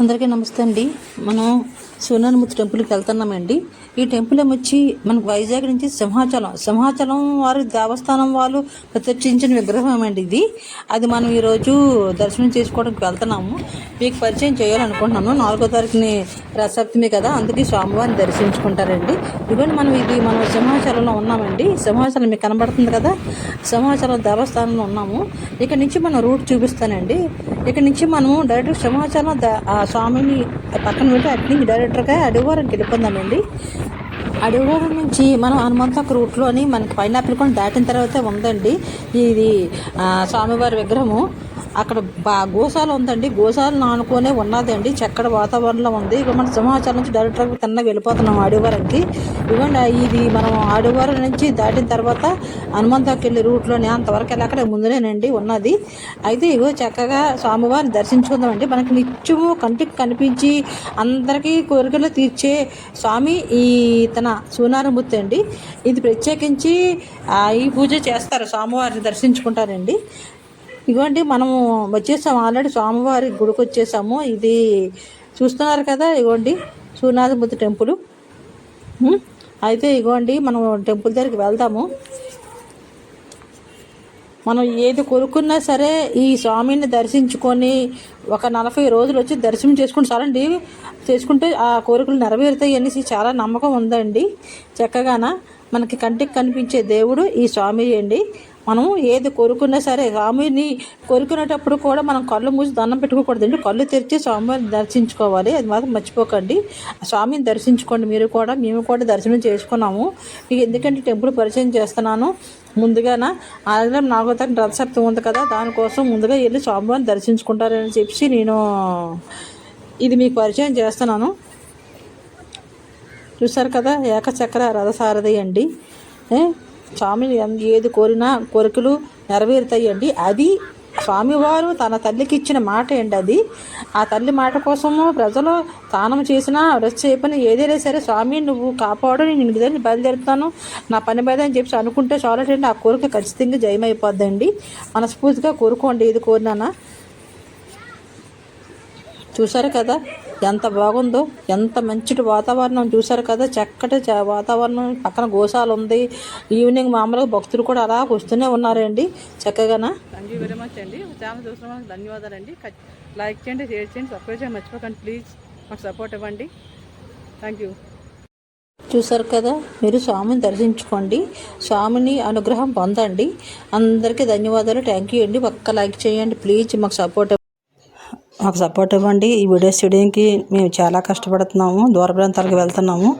అందరికీ నమస్తే అండి. మనం సూర్యనముతి టెంపుల్కి వెళ్తున్నామండి. ఈ టెంపుల్ ఏమొచ్చి మనకు వైజాగ్ నుంచి సింహాచలం సింహాచలం వారి దేవస్థానం వాళ్ళు ప్రత్యక్షించిన విగ్రహం అండి ఇది? అది మనం ఈరోజు దర్శనం చేసుకోవడానికి వెళ్తున్నాము. మీకు పరిచయం చేయాలనుకుంటున్నాను. నాలుగో తారీఖుని రసప్తమి కదా అందుకే స్వామివారిని దర్శించుకుంటారండి. ఇదిగోండి మనం ఇది మనం సింహాచలంలో ఉన్నామండి. సింహాచలం మీకు కనబడుతుంది కదా? సింహాచలం దేవస్థానంలో ఉన్నాము. ఇక్కడ నుంచి మనం రూట్ చూపిస్తానండి. ఇక్కడ నుంచి మనము డైరెక్ట్ సింహాచలం స్వామిని పక్కన పెట్టి అట్ని డైరెక్టర్గా డైరెక్ట్గా అడివారంకి వెళ్ళిపోదామండి. అడివారం నుంచి మనం హనుమంతక రూట్లోని మనకి పైనాపిల్ కొని దాటిన తర్వాతే ఉందండి. ఇది స్వామివారి విగ్రహము. అక్కడ బా గోశాల ఉందండి. గోశాలను ఆనుకునే ఉన్నదండి చక్కడ వాతావరణంలో ఉంది. ఇక మన సింహాచలం నుంచి డైరెక్ట్గా తిన్న వెళ్ళిపోతున్నాం ఆడివారానికి ఇవ్వండి ఇది మనం ఆడివారం నుంచి దాటిన తర్వాత హనుమంతకి వెళ్ళే రూట్లోనే అంతవరకు వెళ్ళి అక్కడ ముందునేనండి ఉన్నది. అయితే ఇగో చక్కగా స్వామివారిని దర్శించుకుందామండి. మనకి నిత్యము కంటికి కనిపించి అందరికీ కోరికలు తీర్చే స్వామి ఈ తన సూనారమూర్తి అండి. ఇది ప్రత్యేకించి ఆ, ఈ పూజ చేస్తారు. స్వామివారిని దర్శించుకుంటారండి. ఇగోండి మనము వచ్చేసాము ఆల్రెడీ స్వామివారి గుడికి వచ్చేసాము. ఇది చూస్తున్నారు కదా ఇగోండి సూర్యనాథమూర్తి టెంపుల్. అయితే ఇగోండి మనం టెంపుల్ దగ్గరికి వెళ్దాము. మనం ఏది కొనుక్కున్నా సరే ఈ స్వామిని దర్శించుకొని ఒక నలభై రోజులు వచ్చి దర్శనం చేసుకుంటే చాలండి చేసుకుంటే ఆ కోరికలు నెరవేరుతాయి అనేసి చాలా నమ్మకం ఉందండి. చక్కగాన మనకి కంటికి కనిపించే దేవుడు ఈ స్వామి అండి. మనం ఏది కోరుకున్నా సరే స్వామిని కోరుకునేటప్పుడు కూడా మనం కళ్ళు మూసి దండం పెట్టుకోకూడదండి. కళ్ళు తెరిచి స్వామివారిని దర్శించుకోవాలి. అది మాత్రం మర్చిపోకండి. స్వామిని దర్శించుకోండి మీరు కూడా. మేము కూడా దర్శనం చేసుకున్నాము. మీకు ఎందుకంటే టెంపుల్ పరిచయం చేస్తున్నాను. ముందుగాన ఆదివారం నాలుగో తారీఖు రథసప్తం ఉంది కదా దానికోసం ముందుగా వెళ్ళి స్వామివారిని దర్శించుకుంటారని చెప్పి నేను ఇది మీకు పరిచయం చేస్తున్నాను. చూసారు కదా? ఏకచక్ర రథసారథి అండి. స్వామిని ఏది కోరినా కోరికలు నెరవేరుతాయండి. అది స్వామివారు తన తల్లికి ఇచ్చిన మాట అండి అది. ఆ తల్లి మాట కోసము ప్రజలు తానం చేసినా రచ్చ చెప్పిన ఏదైనా సరే స్వామి నువ్వు కాపాడు నేను ఇంటి దగ్గర బయలుదేరుతాను నా పని మీద అని చెప్పి అనుకుంటే చాలండి ఆ కోరిక ఖచ్చితంగా జయమైపోద్దండి. మనస్ఫూర్తిగా కోరుకోండి ఏది కోరినానా. చూసారు కదా? ఎంత బాగుందో ఎంత మంచి వాతావరణం చూసారు కదా చక్కటి వాతావరణం. పక్కన గోశాల ఉంది. ఈవినింగ్ మామూలుగా భక్తులు కూడా అలా వస్తూనే ఉన్నారండి. చక్కగానా థ్యాంక్ యూ వెరీ మచ్ అండి. ఛానల్ చూసిన వాళ్ళకి ధన్యవాదాలండి. లైక్ చేయండి షేర్ చేయండి సబ్స్క్రైబ్ చేయండి. మర్చిపోకండి. ప్లీజ్ మాకు సపోర్ట్ ఇవ్వండి. థ్యాంక్ యూ చూసారు కదా? మీరు స్వామిని దర్శించుకోండి. స్వామిని అనుగ్రహం పొందండి. అందరికీ ధన్యవాదాలు. థ్యాంక్ యూ అండి. ఒక్క లైక్ చేయండి. ప్లీజ్ మాకు సపోర్ట్ మాకు సపోర్ట్ ఇవ్వండి. ఈ వీడియోస్ చేయడానికి మేము చాలా కష్టపడుతున్నాము. దూర ప్రాంతాలకు వెళ్తున్నాము.